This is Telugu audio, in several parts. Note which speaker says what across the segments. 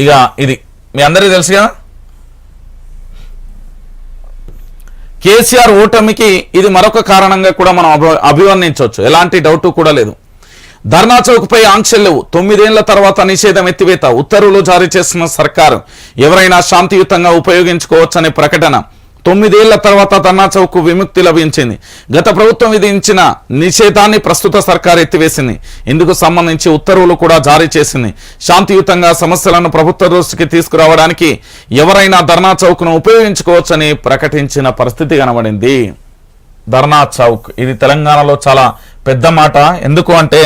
Speaker 1: ఇక ఇది మీ అందరికీ తెలుసు కదా కేసీఆర్ ఓటమికి ఇది మరొక కారణంగా కూడా మనం అభివర్ణించవచ్చు. ఎలాంటి డౌట్ కూడా లేదు. ధర్నా చౌక్పై ఆంక్షలు లేవు. తొమ్మిదేళ్ళ తర్వాత నిషేధం ఎత్తివేత. ఉత్తర్వులు జారీ చేస్తున్న సర్కారు. ఎవరైనా శాంతియుతంగా ఉపయోగించుకోవచ్చనే ప్రకటన. తొమ్మిదేళ్ళ తర్వాత ధర్నా చౌక్ విముక్తి లభించింది. గత ప్రభుత్వం విధించిన నిషేధాన్ని ప్రస్తుత సర్కారు ఎత్తివేసింది. ఇందుకు సంబంధించి ఉత్తర్వులు కూడా జారీ చేసింది. శాంతియుతంగా సమస్యలను ప్రభుత్వ దృష్టికి తీసుకురావడానికి ఎవరైనా ధర్నా చౌక్ను ఉపయోగించుకోవచ్చని ప్రకటించిన పరిస్థితి కనబడింది. ధర్నా చౌక్ ఇది తెలంగాణలో చాలా పెద్ద మాట. ఎందుకు అంటే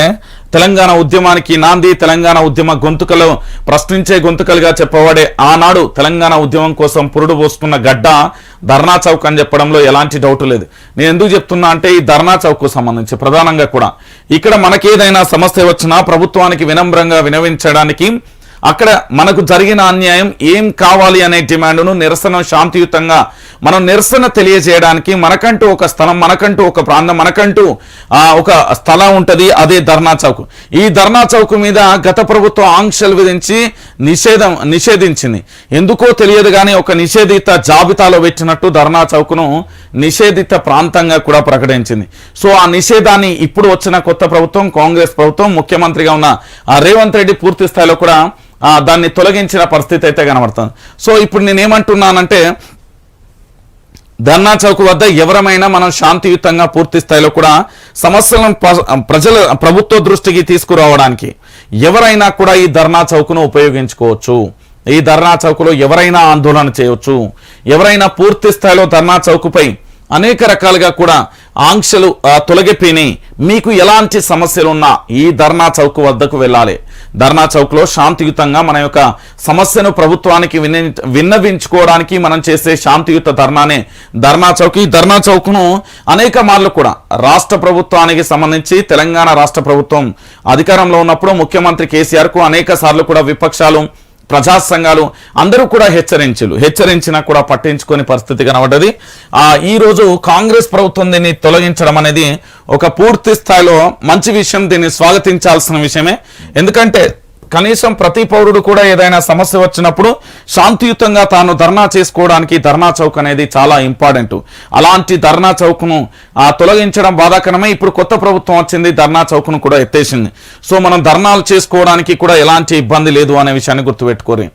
Speaker 1: తెలంగాణ ఉద్యమానికి నాంది తెలంగాణ ఉద్యమ గొంతుకలు ప్రశ్నించే గొంతుకలుగా చెప్పబడే ఆనాడు తెలంగాణ ఉద్యమం కోసం పురుడు పోసుకున్న గడ్డ ధర్నా చౌక్ అని చెప్పడంలో ఎలాంటి డౌట్ లేదు. నేను ఎందుకు చెప్తున్నా అంటే ఈ ధర్నా చౌక్ సంబంధించి ప్రధానంగా కూడా. ఇక్కడ మనకేదైనా సమస్య వచ్చినా ప్రభుత్వానికి వినమ్రంగా వినవించడానికి అక్కడ మనకు జరిగిన అన్యాయం ఏం కావాలి అనే డిమాండ్ను నిరసన శాంతియుతంగా మనం నిరసన తెలియజేయడానికి మనకంటూ ఒక స్థలం మనకంటూ ఒక ప్రాంతం మనకంటూ ఒక స్థలం ఉంటుంది అదే ధర్నా చౌక్. ఈ ధర్నా చౌక్ మీద గత ప్రభుత్వం ఆంక్షలు విధించి నిషేధం నిషేధించింది. ఎందుకో తెలియదు కానీ ఒక నిషేధిత జాబితాలో పెట్టినట్టు ధర్నా చౌక్ను నిషేధిత ప్రాంతంగా కూడా ప్రకటించింది. సో ఆ నిషేధాన్ని ఇప్పుడు వచ్చిన కొత్త ప్రభుత్వం కాంగ్రెస్ ప్రభుత్వం ముఖ్యమంత్రిగా ఉన్న రేవంత్ రెడ్డి పూర్తి స్థాయిలో కూడా దాన్ని తొలగించిన పరిస్థితి అయితే కనబడుతుంది. సో ఇప్పుడు నేనేమంటున్నానంటే ధర్నా చౌక్ వద్ద ఎవరమైనా మనం శాంతియుతంగా పూర్తి స్థాయిలో కూడా సమస్యలను ప్ర- ప్రజల ప్రభుత్వ దృష్టికి తీసుకురావడానికి ఎవరైనా కూడా ఈ ధర్నా చౌక్ను ఉపయోగించుకోవచ్చు. ఈ ధర్నా చౌక్లో ఎవరైనా ఆందోళన చేయవచ్చు ఎవరైనా పూర్తి స్థాయిలో ధర్నా చౌక్పై అనేక రకాలుగా కూడా ఆంక్షలు ఆ, తొలగిపోయినాయి. మీకు ఎలాంటి సమస్యలు ఉన్నా ఈ ధర్నా చౌక్ వద్దకు వెళ్ళాలి. ధర్నా చౌక్లో శాంతియుతంగా మన యొక్క సమస్యను ప్రభుత్వానికి విన్న విన్నవించుకోవడానికి మనం చేసే శాంతియుత ధర్నానే ధర్నా చౌక్. ఈ ధర్నా చౌక్ను అనేక మార్లు కూడా రాష్ట్ర ప్రభుత్వానికి సంబంధించి తెలంగాణ రాష్ట్ర ప్రభుత్వం అధికారంలో ఉన్నప్పుడు ముఖ్యమంత్రి కేసీఆర్కు అనేక సార్లు కూడా విపక్షాలు ప్రజా సంఘాలు అందరూ కూడా హెచ్చరించారు హెచ్చరించినా కూడా పట్టించుకొని పరిస్థితి కనబడ్డది. ఈరోజు ఈ రోజు కాంగ్రెస్ ప్రభుత్వం దీన్ని తొలగించడం అనేది ఒక పూర్తి స్థాయిలో మంచి విషయం దీన్ని స్వాగతించాల్సిన విషయమే. ఎందుకంటే కనీసం ప్రతి పౌరుడు కూడా ఏదైనా సమస్య వచ్చినప్పుడు శాంతియుతంగా తాను ధర్నా చేసుకోవడానికి ధర్నా చౌక్ అనేది చాలా ఇంపార్టెంట్. అలాంటి ధర్నా చౌక్ను ఆ తొలగించడం బాధాకరమే. ఇప్పుడు కొత్త ప్రభుత్వం వచ్చింది ధర్నా చౌక్ను కూడా ఎత్తేసింది. సో మనం ధర్నాలు చేసుకోవడానికి కూడా ఎలాంటి ఇబ్బంది లేదు అనే విషయాన్ని గుర్తుపెట్టుకోరు.